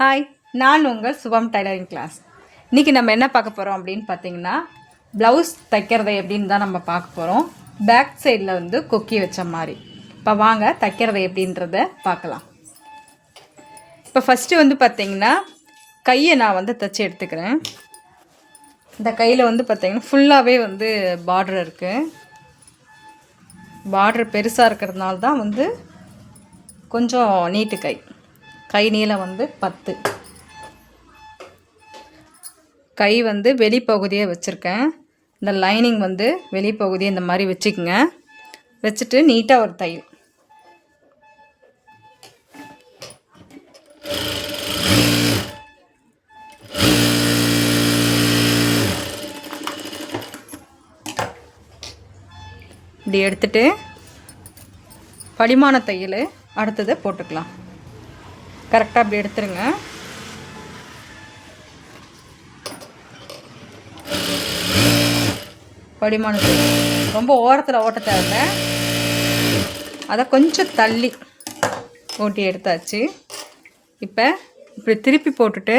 Hi நான் உங்கள் சுபம் tailoring class இன்றைக்கி நம்ம என்ன பார்க்க போகிறோம் அப்படின்னு பார்த்தீங்கன்னா ப்ளவுஸ் தைக்கிறதை எப்படின்னு தான் நம்ம பார்க்க போகிறோம் பேக் சைடில் வந்து கொக்கி வச்ச மாதிரி. இப்போ வாங்க தைக்கிறதை எப்படின்றத பார்க்கலாம். இப்போ ஃபஸ்ட்டு வந்து பார்த்தீங்கன்னா கையை நான் வந்து தைச்சி எடுத்துக்கிறேன். இந்த கையில் வந்து பார்த்தீங்கன்னா ஃபுல்லாகவே வந்து பார்டர் இருக்குது பார்டர் பெருசாக இருக்கிறதுனால தான் வந்து கொஞ்சம் நீட்டு கை. கை நீளம் வந்து பத்து. கை வந்து வெளிப்பகுதியை வச்சுருக்கேன். இந்த லைனிங் வந்து வெளிப்பகுதியை இந்த மாதிரி வச்சுக்கோங்க. வச்சுட்டு நீட்டாக ஒரு தையல். இப்படி எடுத்துகிட்டு படிமான தையல் அடுத்ததை போட்டுக்கலாம். கரெக்டாக அப்படி எடுத்துருங்க. படிமானது ரொம்ப ஓரத்தில் ஓட்ட தேவை அதை கொஞ்சம் தள்ளி ஓட்டி எடுத்தாச்சு. இப்போ இப்படி திருப்பி போட்டுட்டு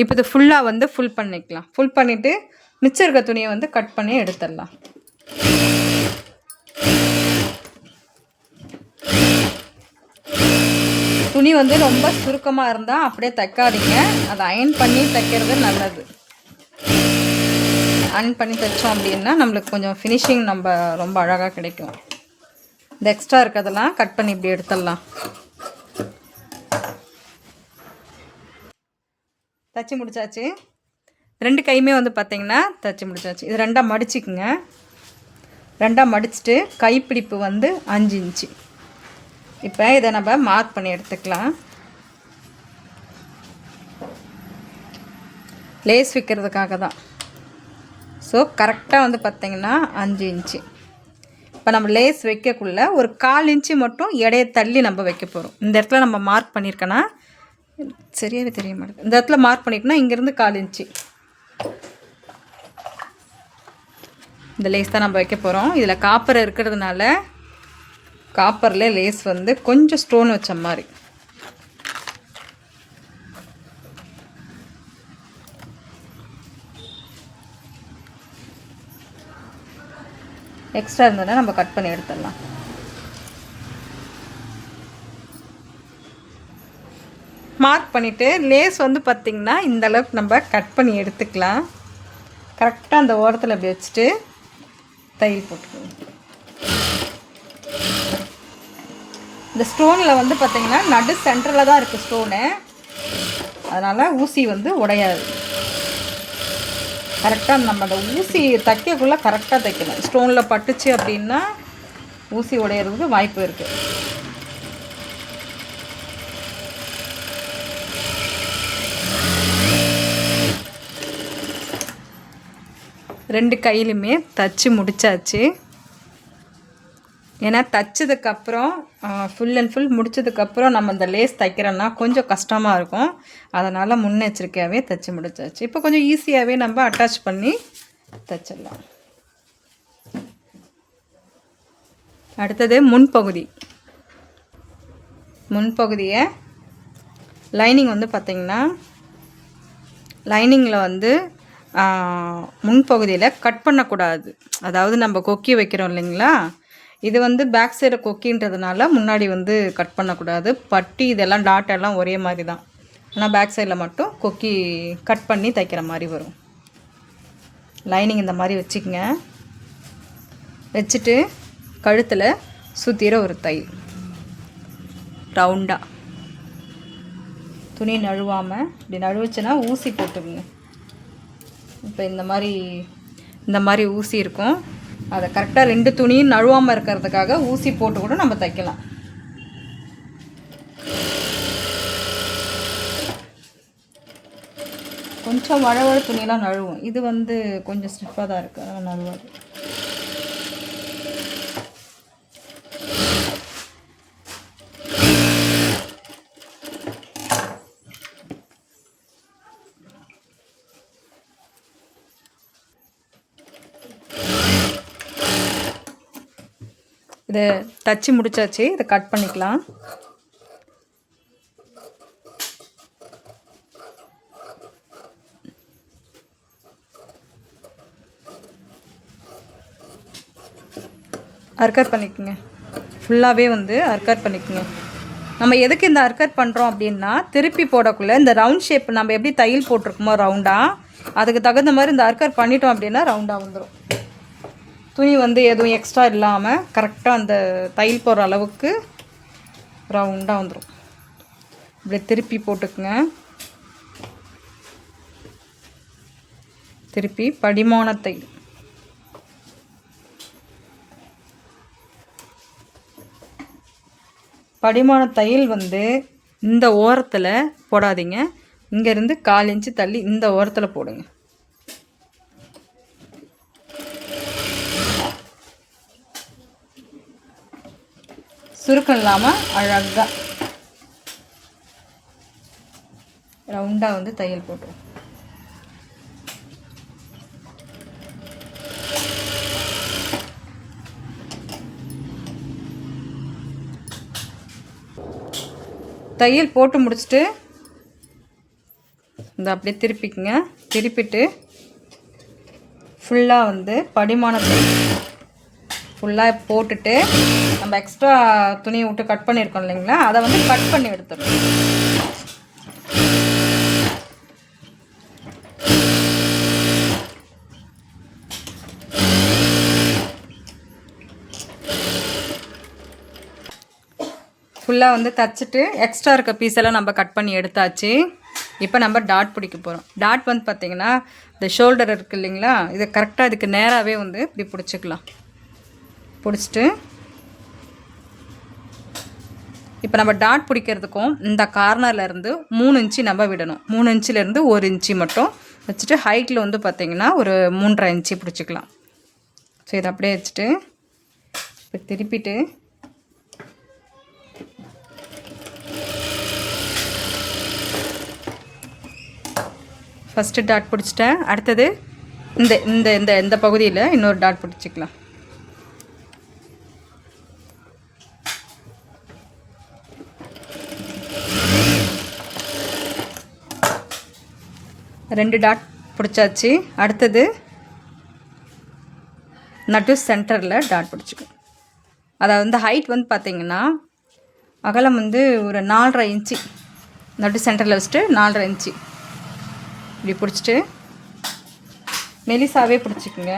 இப்போ இது ஃபுல்லாக வந்து ஃபுல் பண்ணிக்கலாம். ஃபுல் பண்ணிவிட்டு மிச்சம் இருக்க துணியை வந்து கட் பண்ணி எடுத்துடலாம். துணி வந்து ரொம்ப சுருக்கமாக இருந்தால் அப்படியே தைக்காதீங்க. அதை அயன் பண்ணி தைக்கிறது நல்லது. அயன் பண்ணி தைச்சோம் அப்படின்னா நம்மளுக்கு கொஞ்சம் ஃபினிஷிங் நம்ம ரொம்ப அழகாக கிடைக்கும். இந்த எக்ஸ்ட்ரா இருக்கிறதெல்லாம் கட் பண்ணி இப்படி எடுத்துடலாம். தச்சு முடிச்சாச்சு. ரெண்டு கையுமே வந்து பார்த்திங்கன்னா தச்சு முடிச்சாச்சு. இது ரெண்டாக மடிச்சுக்குங்க. ரெண்டாக மடிச்சுட்டு கைப்பிடிப்பு வந்து அஞ்சு இன்ச்சு. இப்போ இதை நம்ம மார்க் பண்ணி எடுத்துக்கலாம். லேஸ் விற்கிறதுக்காக தான் ஸோ கரெக்டாக வந்து பார்த்திங்கன்னா அஞ்சு இன்ச்சு இப்போ நம்ம லேஸ் வைக்கக்குள்ள ஒரு கால் இன்ச்சு மட்டும் எடையை தள்ளி நம்ம வைக்க போகிறோம் இந்த இடத்துல நம்ம மார்க் பண்ணியிருக்கோன்னா சரியாகவே தெரிய மாட்டேங்குது. இந்த இடத்துல மார்க் பண்ணியிருக்கோன்னா இங்கேருந்து கால் இன்ச்சு இந்த லேஸ் தான் நம்ம வைக்க போகிறோம் இதில் காப்பர் இருக்கிறதுனால காப்பரில் லேஸ் வந்து கொஞ்சம் ஸ்டோன் வச்ச மாதிரி. எக்ஸ்ட்ரா இருந்ததுன்னா நம்ம கட் பண்ணி எடுத்துடலாம். மார்க் பண்ணிவிட்டு லேஸ் வந்து பார்த்திங்கன்னா இந்த அளவுக்கு நம்ம கட் பண்ணி எடுத்துக்கலாம். கரெக்டாக அந்த ஓரத்தில் இப்படி வச்சுட்டு தையல் போட்டுக்கணும் இந்த ஸ்டோனில் வந்து பார்த்திங்கன்னா நடு சென்டரில் தான் இருக்குது ஸ்டோனு. அதனால் ஊசி வந்து உடையாது. கரெக்டாக நம்ம அந்த ஊசி தைக்கக்குள்ளே கரெக்டாக தைக்கணும். ஸ்டோனில் பட்டுச்சு அப்படின்னா ஊசி உடையிறதுக்கு வாய்ப்பு இருக்குது ரெண்டு கையிலுமே தச்சு முடிச்சாச்சு. ஏன்னா தைச்சதுக்கப்புறம் ஃபுல் அண்ட் ஃபுல் முடிச்சதுக்கப்புறம் நம்ம இந்த லேஸ் தைக்கிறோன்னா கொஞ்சம் கஷ்டமாக இருக்கும். அதனால் முன்னெச்சரிக்கையாகவே தைச்சி முடிச்சாச்சு. இப்போ கொஞ்சம் ஈஸியாகவே நம்ம அட்டாச் பண்ணி தைச்சிடலாம். அடுத்தது முன்பகுதி. முன்பகுதியை லைனிங் வந்து பார்த்திங்கன்னா லைனிங்கில் வந்து முன்பகுதியில் கட் பண்ணக்கூடாது. அதாவது நம்ம கொக்கி வைக்கிறோம் இல்லைங்களா? இது வந்து பேக் சைடு கொக்கின்றதுனால முன்னாடி வந்து கட் பண்ணக்கூடாது. பட்டி இதெல்லாம் டாட் எல்லாம் ஒரே மாதிரி தான் ஆனால் பேக் சைடில் மட்டும் கொக்கி கட் பண்ணி தைக்கிற மாதிரி வரும். லைனிங் இந்த மாதிரி வச்சுக்கோங்க. வச்சுட்டு கழுத்தில் சுற்றிற ஒரு தையல் ரவுண்டாக துணி நழுவாமல் இப்படி நழுவுச்சுன்னா ஊசி போட்டுக்கோங்க இப்போ இந்த மாதிரி இந்த மாதிரி ஊசி இருக்கும். அதை கரெக்டாக ரெண்டு துணியும் நழுவாமல் இருக்கிறதுக்காக ஊசி போட்டு கூட நம்ம தைக்கலாம். கொஞ்சம் வழவழ துணியெல்லாம் நழுவும். இது வந்து கொஞ்சம் ஸ்டிஃபாக தான் இருக்குது அதனால் நழுவாது இது தச்சு முடிச்சாச்சு இதை கட் பண்ணிக்கலாம். அர்க்கர் பண்ணிக்கோங்க. ஃபுல்லாகவே வந்து அர்க்கர் பண்ணிக்கோங்க. நம்ம எதுக்கு இந்த அர்க்கர் பண்ணுறோம் அப்படின்னா திருப்பி போடக்குள்ளே இந்த ரவுண்ட் ஷேப் நம்ம எப்படி தையல் போட்டிருக்குமோ ரவுண்டாக அதுக்கு தகுந்த மாதிரி இந்த அர்க்கர் பண்ணிட்டோம் அப்படின்னா ரவுண்டாக வந்துடும் துணி வந்து எதுவும் எக்ஸ்ட்ரா இல்லாமல் கரெக்டாக அந்த தையல் போடுற அளவுக்கு ரவுண்டாக வந்துடும் இப்படி திருப்பி போட்டுக்குங்க. திருப்பி படிமான தையல். படிமான தையல் வந்து இந்த ஓரத்தில் போடாதீங்க. இங்கேருந்து கால் இன்ச்சு தள்ளி இந்த ஓரத்தில் போடுங்க. சுருக்கம் இல்லாமல் அழகாக ரவுண்டாக வந்து தையல் போட்டுருவோம். தையல் போட்டு முடிச்சுட்டு இந்த அப்படியே திருப்பிக்குங்க. திருப்பிட்டு ஃபுல்லாக வந்து படிமானத்தை ஃபுல்லாக போட்டுட்டு நம்ம எக்ஸ்ட்ரா துணியை விட்டு கட் பண்ணியிருக்கோம் இல்லைங்களா? அதை வந்து கட் பண்ணி எடுத்துடணும். ஃபுல்லாக வந்து தச்சுட்டு எக்ஸ்ட்ரா இருக்க பீஸ் எல்லாம் நம்ம கட் பண்ணி எடுத்தாச்சு. இப்போ நம்ம டாட் பிடிக்க போகிறோம் டாட் வந்து பார்த்திங்கன்னா இந்த ஷோல்டர் இருக்குது இல்லைங்களா? இதை கரெக்டாக இதுக்கு நேராகவே வந்து இப்படி பிடிச்சிக்கலாம். பிடிச்சிட்டு இப்போ நம்ம டாட் பிடிக்கிறதுக்கும் இந்த கார்னர்லேருந்து மூணு இன்ச்சு நம்ம விடணும். மூணு இன்ச்சிலேருந்து ஒரு இன்ச்சு மட்டும் வச்சுட்டு ஹைட்டில் வந்து பார்த்திங்கன்னா ஒரு மூன்றரை இன்ச்சு பிடிச்சிக்கலாம். ஸோ இதை அப்படியே வச்சுட்டு இப்போ திருப்பிட்டு ஃபஸ்ட்டு டாட் பிடிச்சிட்டேன். அடுத்தது இந்த இந்த இந்த இந்த பகுதியில் இன்னொரு டாட் பிடிச்சிக்கலாம். ரெண்டு டாட் பிடிச்சாச்சு. அடுத்தது நட்டு சென்டரில் டாட் பிடிச்சிக்கும் அதாவது வந்து ஹைட் வந்து பார்த்திங்கன்னா அகலம் வந்து ஒரு நாலரை இன்ச்சு. நட்டு சென்டரில் வச்சுட்டு நாலரை இன்ச்சு. இப்படி பிடிச்சிட்டு மெலிசாவே பிடிச்சிக்குங்க.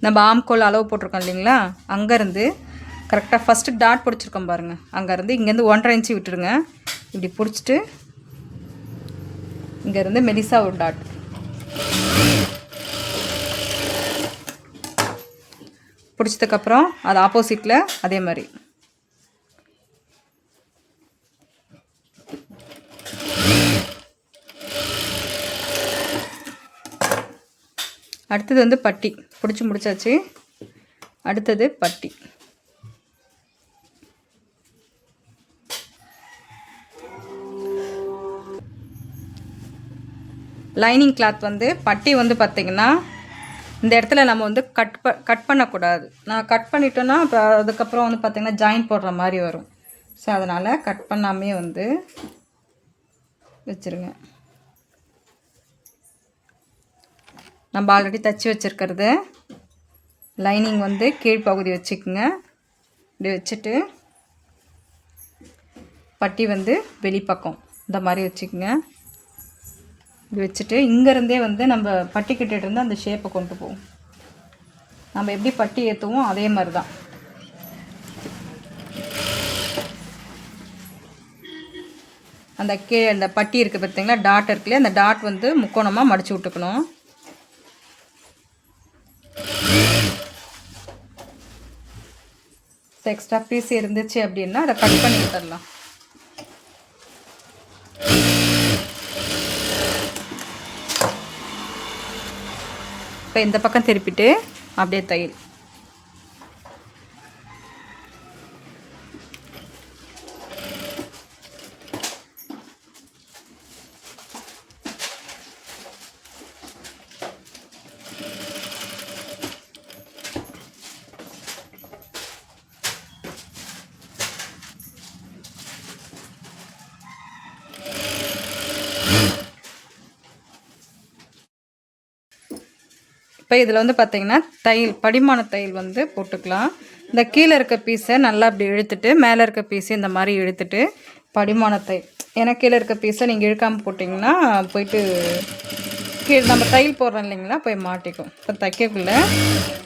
நம்ம ஆம்கோல் அளவு போட்டிருக்கோம் இல்லைங்களா? அங்கேருந்து கரெக்டாக ஃபஸ்ட்டு டாட் பிடிச்சிருக்கோம் பாருங்கள் அங்கேருந்து இங்கேருந்து ஒன்றரை இன்ச்சு விட்டுருங்க. இப்படி பிடிச்சிட்டு இங்கேருந்து மெலிசா ஒரு டாட் பிடிச்சதுக்கப்புறம் அது ஆப்போசிட்டில் அதே மாதிரி. அடுத்தது வந்து பட்டி. பிடிச்சி முடிச்சாச்சு. அடுத்தது பட்டி. லைனிங் கிளாத் வந்து பட்டி வந்து பார்த்திங்கன்னா இந்த இடத்துல நம்ம வந்து கட் ப கட் பண்ணக்கூடாது. நான் கட் பண்ணிட்டோன்னா இப்போ அதுக்கப்புறம் வந்து பார்த்திங்கன்னா ஜாயின் போடுற மாதிரி வரும். ஸோ அதனால் கட் பண்ணாமே வந்து வச்சுருங்க. நம்ம ஆல்ரெடி தைச்சி வச்சுருக்கிறது. லைனிங் வந்து கீழ்ப்பகுதி வச்சுக்கோங்க. இப்படி வச்சுட்டு பட்டி வந்து வெளிப்பக்கம் இந்த மாதிரி வச்சுக்கோங்க. இப்படி வச்சுட்டு இங்கேருந்தே வந்து நம்ம பட்டிக்கிட்ட இருந்து அந்த ஷேப்பை கொண்டு போவோம். நம்ம எப்படி பட்டி ஏற்றுவோம் அதே மாதிரி தான் அந்த கே அந்த பட்டி இருக்குது பார்த்தீங்களா டாட் இருக்குல்லையே அந்த டாட் வந்து முக்கோணமாக மடித்து விட்டுக்கணும். எக்ஸ்ட்ரா பீஸ் இருந்துச்சு அப்படின்னா அதை கட் பண்ணி விட்டுடலாம் இப்போ இந்த பக்கம் திருப்பிட்டு அப்படியே தையல். இப்போ இதில் வந்து பார்த்தீங்கன்னா தையல் படிமான தையல் வந்து போட்டுக்கலாம். இந்த கீழே இருக்க பீஸை நல்லா அப்படி இழுத்துட்டு மேலே இருக்க பீஸை இந்த மாதிரி இழுத்துட்டு படிமான தையல். ஏன்னா கீழே இருக்க பீஸை நீங்கள் இழுக்காமல் போட்டிங்கன்னா போயிட்டு கீழே நம்ம தையல் போடுறோம் இல்லைங்களா போய் மாட்டிக்கும். இப்போ தைக்கக்குள்ள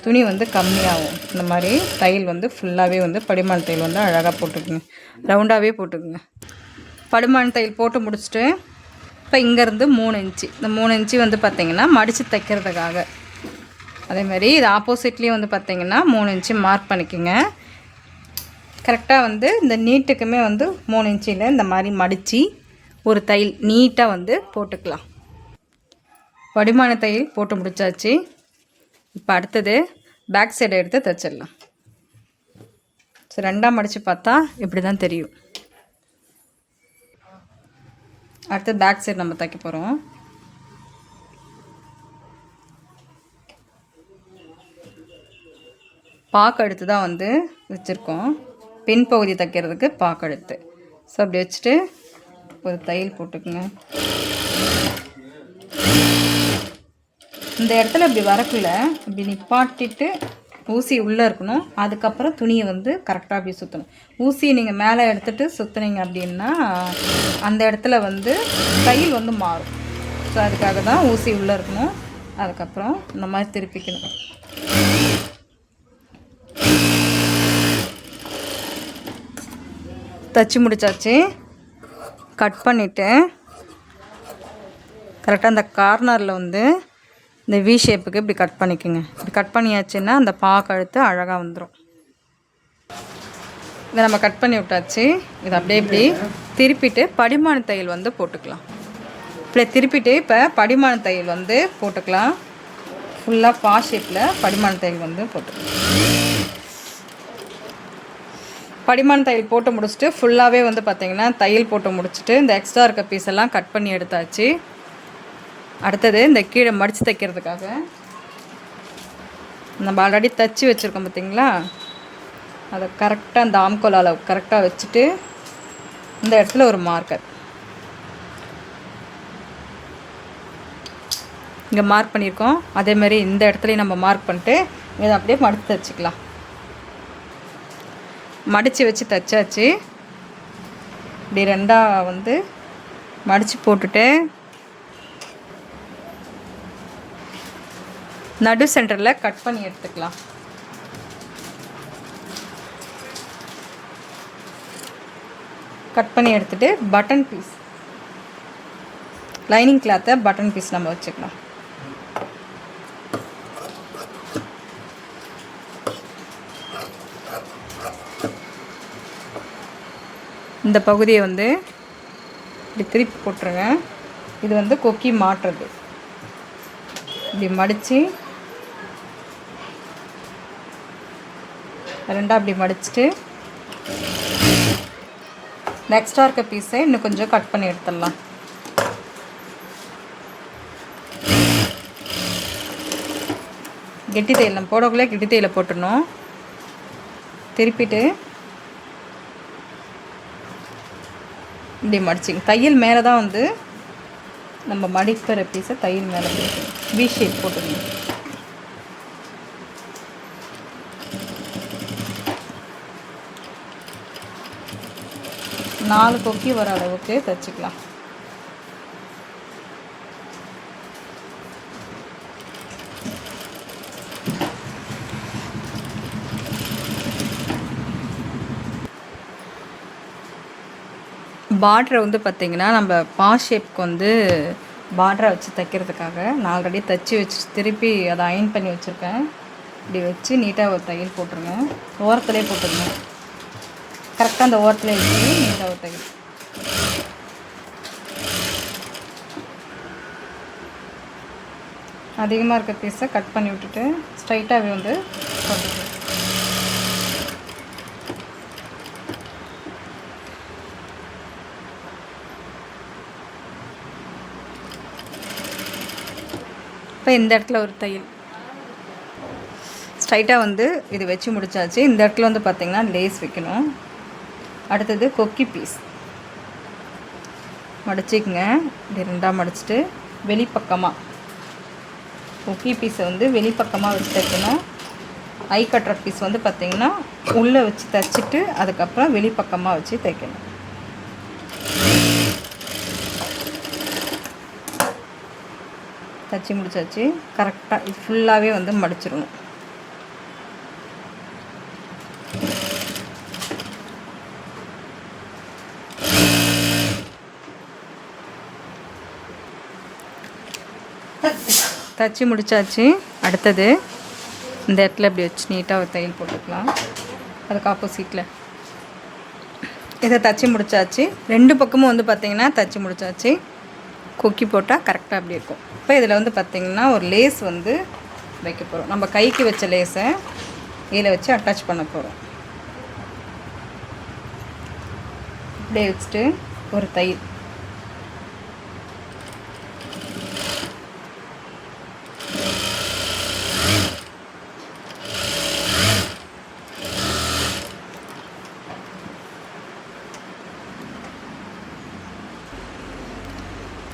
துணி வந்து கம்மியாகும். இந்த மாதிரி தையல் வந்து ஃபுல்லாகவே வந்து படிமான தையல் வந்து அழகாக போட்டுக்குங்க. ரவுண்டாகவே போட்டுக்குங்க. படிமான தையல் போட்டு முடிச்சுட்டு இப்போ இங்கேருந்து மூணு இன்ச்சு. இந்த மூணு இன்ச்சு வந்து பார்த்திங்கன்னா மடித்து தைக்கிறதுக்காக. அதே மாதிரி இது ஆப்போசிட்லேயும் வந்து பார்த்திங்கன்னா மூணு இன்ச்சு மார்க் பண்ணிக்கோங்க. கரெக்டாக வந்து இந்த நீட்டுக்குமே வந்து மூணு இன்ச்சில் இந்த மாதிரி மடித்து ஒரு தையல் நீட்டாக வந்து போட்டுக்கலாம். வடிமான தையல் போட்டு முடிச்சாச்சு. இப்போ அடுத்தது பேக் சைடை எடுத்து தைச்சிடலாம். ஸோ ரெண்டாம் மடித்து பார்த்தா இப்படி தான் தெரியும். அடுத்து பேக் சைடு நம்ம தைக்க போகிறோம் பாக்கெடுத்து தான் வந்து வச்சுருக்கோம். பின்பகுதி தைக்கிறதுக்கு பாக்கெடுத்து. ஸோ அப்படி வச்சுட்டு ஒரு தையல் போட்டுக்குங்க. இந்த இடத்துல இப்படி வரக்குள்ள இப்படி நிப்பாட்டிட்டு ஊசி உள்ளே இருக்கணும். அதுக்கப்புறம் துணியை வந்து கரெக்டாக அப்படி சுற்றணும் ஊசியை நீங்கள் மேலே எடுத்துகிட்டு சுற்றுனீங்க அப்படின்னா அந்த இடத்துல வந்து தையல் வந்து மாறும். ஸோ அதுக்காக தான் ஊசி உள்ளே இருக்கணும். அதுக்கப்புறம் இந்த மாதிரி திருப்பிக்கணும். தச்சு முடிச்சாச்சு. கட் பண்ணிவிட்டு கரெக்டாக அந்த கார்னரில் வந்து இந்த வி ஷேப்புக்கு இப்படி கட் பண்ணிக்கோங்க. இப்படி கட் பண்ணியாச்சுன்னா அந்த பா கழுத்து அழகாக வந்துடும் இதை நம்ம கட் பண்ணி விட்டாச்சு. இதை அப்படியே இப்படி திருப்பிட்டு படிமான தையல் வந்து போட்டுக்கலாம். இப்படி திருப்பிட்டு இப்போ படிமான தையல் வந்து போட்டுக்கலாம். ஃபுல்லாக பா ஷேப்பில் படிமான தையல் வந்து போட்டுக்கலாம். படிமான் தையல் போட்டு முடிச்சுட்டு ஃபுல்லாகவே வந்து பார்த்திங்கன்னா தையல் போட்டு முடிச்சுட்டு இந்த எக்ஸ்ட்ரா இருக்க பீஸ் எல்லாம் கட் பண்ணி எடுத்தாச்சு. அடுத்தது இந்த கீழே மடித்து தைக்கிறதுக்காக. நம்ம ஆல்ரெடி தைச்சி வச்சுருக்கோம் பார்த்திங்களா அதை கரெக்டாக அந்த ஆம்கோல் அளவு கரெக்டாக வச்சுட்டு இந்த இடத்துல ஒரு மார்க்கர் இங்கே மார்க் பண்ணியிருக்கோம். அதேமாரி இந்த இடத்துலையும் நம்ம மார்க் பண்ணிட்டு இதை அப்படியே மடித்து தைச்சிக்கலாம். மடித்து வச்சு தைச்சாச்சு. இப்படி ரெண்டாக வந்து மடித்து போட்டுட்டு நடு சென்டரில் கட் பண்ணி எடுத்துக்கலாம். கட் பண்ணி எடுத்துகிட்டு பட்டன் பீஸ் லைனிங் கிளாத்தை பட்டன் பீஸ் நம்ம வச்சுக்கலாம். இந்த பகுதியை வந்து இப்படி திருப்பி போட்டுருங்க. இது வந்து கொக்கி மாட்டுறது. இப்படி மடித்து ரெண்டாக அப்படி மடிச்சுட்டு நெக்ஸ்ட்டாக இருக்க பீஸை இன்னும் கொஞ்சம் கட் பண்ணி எடுத்துடலாம். கெட்டி தையல் போடக்குள்ளே கெட்டி தையலை போட்டுடணும். திருப்பிட்டு இப்படி மடிச்சிங்க. தையல் மேலே தான் வந்து நம்ம மடிக்கிற பீஸை தையல் மேலே வி ஷேப் போட்டுக்கணும். நாலு கொக்கி வர அளவுக்கு தைச்சிக்கலாம். பார்டரை வந்து பார்த்திங்கன்னா நம்ம பா ஷேப்க்கு வந்து பார்டரை வச்சு தைக்கிறதுக்காக நான் ஆல்ரெடி தைச்சி வச்சு திருப்பி அதை அயன் பண்ணி வச்சுருக்கேன். இப்படி வச்சு நீட்டாக ஒரு தையல் போட்டுருங்க. ஓரத்துலேயே போட்டுருங்க. கரெக்டாக அந்த ஓரத்துலேயே வச்சு நீட்டாக ஒரு தையல். அதிகமாக இருக்க பீஸை கட் பண்ணி விட்டுட்டு ஸ்ட்ரைட்டாகவே வந்து போட்டுக்கலாம். இப்போ இந்த இடத்துல ஒரு தையல். ஸ்ட்ரைட்டாக வந்து இது வச்சு முடிச்சாச்சு. இந்த இடத்துல வந்து பார்த்திங்கன்னா லேஸ் வைக்கணும். அடுத்தது கொக்கி பீஸ் மடிச்சிக்கங்க. இது ரெண்டாக மடிச்சுட்டு வெளிப்பக்கமாக கொக்கி பீஸை வந்து வெளிப்பக்கமாக வச்சு தைக்கணும். ஐ கட்டுற பீஸ் வந்து பார்த்திங்கன்னா உள்ளே வச்சு தைச்சிட்டு அதுக்கப்புறம் வெளிப்பக்கமாக வச்சு தைக்கணும். தச்சு முடிச்சாச்சு. கரெக்டாக இது ஃபுல்லாகவே வந்து மடிச்சிடணும். தச்சு முடிச்சாச்சு. அடுத்தது இந்த இடத்துல இப்படி வச்சு நீட்டாக ஒரு தையல் போட்டுக்கலாம். அதுக்கு ஆப்போசிட்டில் இதை தச்சு முடிச்சாச்சு. ரெண்டு பக்கமும் வந்து பார்த்திங்கன்னா தச்சு முடிச்சாச்சு. கொக்கி போட்டால் கரெக்டாக அப்படி இருக்கும். இப்போ இதில் வந்து பார்த்திங்கன்னா ஒரு லேஸ் வந்து வைக்க போகிறோம் நம்ம கைக்கு வச்ச லேஸை இதில் வச்சு அட்டாச் பண்ண போகிறோம் இப்படியே வச்சுட்டு ஒரு தையல்.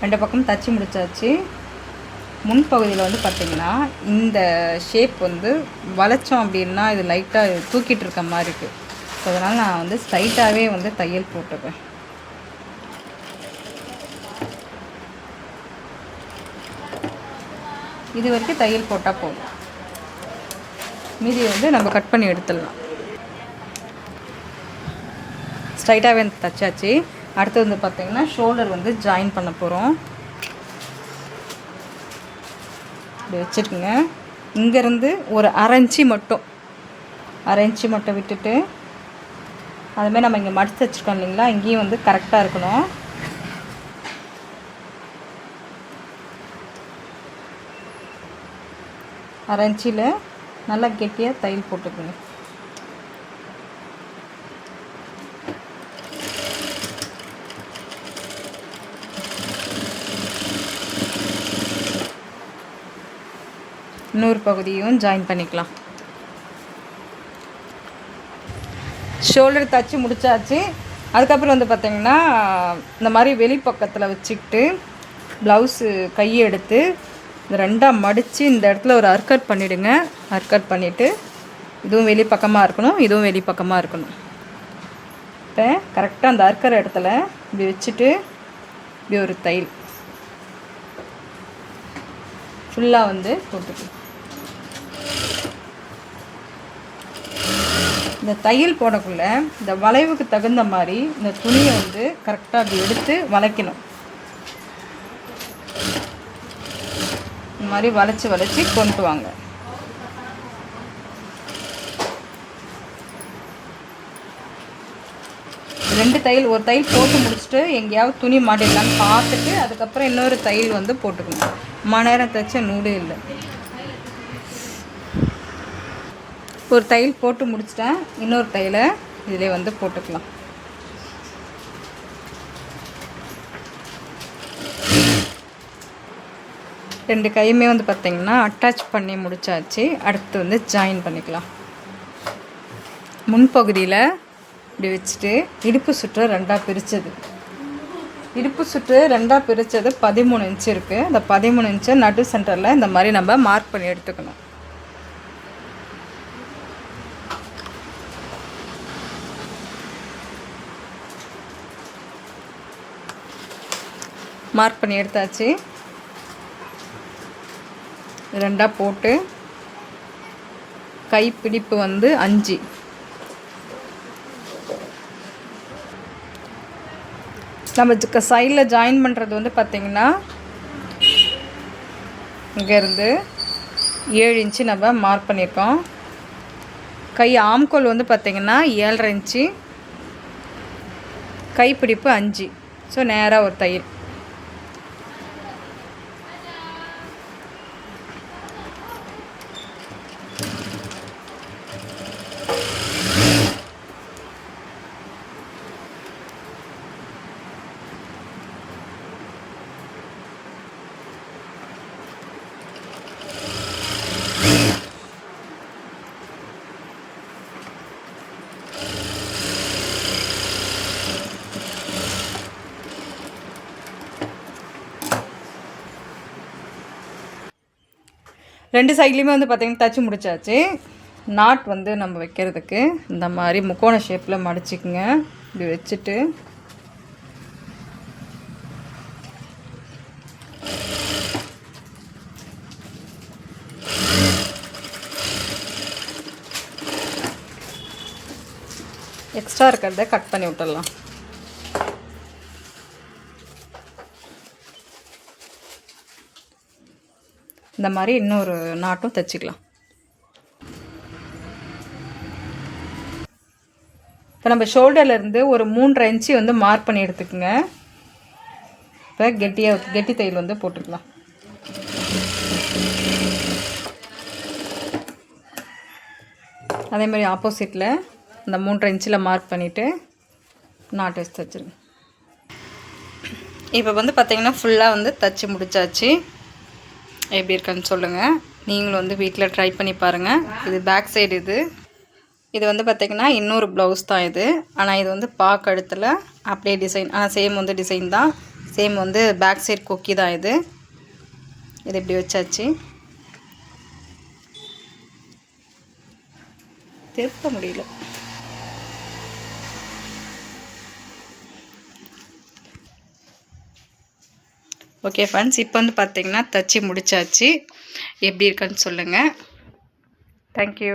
ரெண்டு பக்கம் தச்சு முடிச்சாச்சு. முன்பகுதியில் வந்து பார்த்திங்கன்னா இந்த ஷேப் வந்து வளைச்சோம் அப்படின்னா இது லைட்டாக தூக்கிட்டு இருக்க மாதிரி இருக்குது ஸோ அதனால் நான் வந்து ஸ்ட்ரைட்டாகவே வந்து தையல் போட்டுப்பேன் இது வரைக்கும் தையல் போட்டால் போதும். மீதி வந்து நம்ம கட் பண்ணி எடுத்துடலாம். ஸ்ட்ரைட்டாகவே தச்சாச்சு. அடுத்து வந்து பார்த்திங்கன்னா ஷோல்டர் வந்து ஜாயின் பண்ண போகிறோம் இப்படி வச்சுருக்குங்க. இங்கேருந்து ஒரு அரைஞ்சி மட்டும். அரைஞ்சி மட்டும் விட்டுட்டு அதுமாதிரி நம்ம இங்கே மடித்து வச்சுருக்கோம் இல்லைங்களா? இங்கேயும் வந்து கரெக்டாக இருக்கணும். அரைஞ்சியில் நல்லா கெட்டியாக தையல் போட்டுக்கணும் இன்னொரு பகுதியும் ஜாயின் பண்ணிக்கலாம். ஷோல்டர் தச்சு முடிச்சாச்சு. அதுக்கப்புறம் வந்து பார்த்திங்கன்னா இந்த மாதிரி வெளிப்பக்கத்தில் வச்சுக்கிட்டு ப்ளவுஸு கையை எடுத்து இந்த ரெண்டாக மடித்து இந்த இடத்துல ஒரு அர்கட் பண்ணிவிடுங்க அர்கட் பண்ணிவிட்டு இதுவும் வெளிப்பக்கமாக இருக்கணும் இதுவும் வெளிப்பக்கமாக இருக்கணும். இப்போ கரெக்டாக அந்த அறுக்கிற இடத்துல இப்படி வச்சுட்டு இப்படி ஒரு தையல். ஃபுல்லாக வந்து போட்டுக்கலாம். இந்த தையல் போடக்குள்ள இந்த வளைவுக்கு தகுந்த மாதிரி இந்த துணியை வந்து கரெக்டாக அப்படி எடுத்து வளைக்கணும். இந்த மாதிரி வளைச்சி வளைச்சி கொண்டு வாங்க. ரெண்டு தையல் ஒரு தையல் போட்டு முடிச்சுட்டு எங்கேயாவது துணி மாட்டிடலான்னு பார்த்துட்டு அதுக்கப்புறம் இன்னொரு தையல் வந்து போட்டுக்கணும். மணி நேரம் தைச்ச நூலே இல்லை. ஒரு தையல் போட்டு முடிச்சிட்டேன். இன்னொரு தையலை இதிலே வந்து போட்டுக்கலாம். ரெண்டு கையுமே வந்து பார்த்திங்கன்னா அட்டாச் பண்ணி முடிச்சாச்சு. அடுத்து வந்து ஜாயின் பண்ணிக்கலாம். முன்பகுதியில் இப்படி வச்சுட்டு இடுப்பு சுற்று ரெண்டாக பிரித்தது இடுப்பு சுற்று ரெண்டாக பிரித்தது பதிமூணு இன்ச்சு இருக்குது அந்த பதிமூணு இன்ச்சை நடு சென்டரில் இந்த மாதிரி நம்ம மார்க் பண்ணி எடுத்துக்கணும். மார்க் பண்ணி எடுத்தாச்சு. ரெண்டாக போட்டு கைப்பிடிப்பு வந்து அஞ்சு. நம்ம சைடில் ஜாயின் பண்ணுறது வந்து பார்த்திங்கன்னா இங்கேருந்து ஏழு இன்ச்சு நம்ம மார்க் பண்ணியிருக்கோம் கை ஆம்கோல் வந்து பார்த்திங்கன்னா ஏழரை இன்ச்சு கைப்பிடிப்பு அஞ்சு. ஸோ நேராக ஒரு தையல். ரெண்டு சைட்லேயுமே வந்து பார்த்திங்கன்னா தச்சு முடிச்சாச்சு. நாட் வந்து நம்ம வைக்கிறதுக்கு இந்த மாதிரி முக்கோண ஷேப்பில் மடிச்சுக்குங்க. இப்படி வச்சுட்டு. எக்ஸ்ட்ரா இருக்கிறத கட் பண்ணி விட்டுடலாம். இந்த மாதிரி இன்னொரு நாட்டும் தைச்சிக்கலாம். இப்போ நம்ம ஷோல்டர்லேருந்து ஒரு மூன்றரை இன்ச்சு வந்து மார்க் பண்ணி எடுத்துக்கோங்க. இப்போ கெட்டியாக கெட்டி தையல் வந்து போட்டுக்கலாம். அதே மாதிரி ஆப்போசிட்டில் இந்த மூன்றரை இன்ச்சில் மார்க் பண்ணிவிட்டு நாட்டு வச்சு தைச்சிருங்க. இப்போ வந்து பார்த்திங்கன்னா ஃபுல்லாக வந்து தச்சு முடிச்சாச்சு. எப்படி இருக்குன்னு சொல்லுங்கள் நீங்களும் வந்து வீட்டில் ட்ரை பண்ணி பாருங்கள் இது பேக் சைடு இது. இது வந்து பார்த்திங்கன்னா இன்னொரு ப்ளவுஸ் தான் இது. ஆனால் இது வந்து பாக் கழுத்தில் அப்படியே டிசைன் ஆனால் சேம் வந்து டிசைன் தான். சேம் வந்து பேக் சைடு கொக்கி தான் இது. இது இப்படி வச்சாச்சு. திருப்ப முடியல. ஓகே ஃப்ரெண்ட்ஸ் இப்போ வந்து பார்த்தீங்கன்னா தச்சு முடிச்சாச்சு. எப்படி இருக்குன்னு சொல்லுங்கள் தேங்க்யூ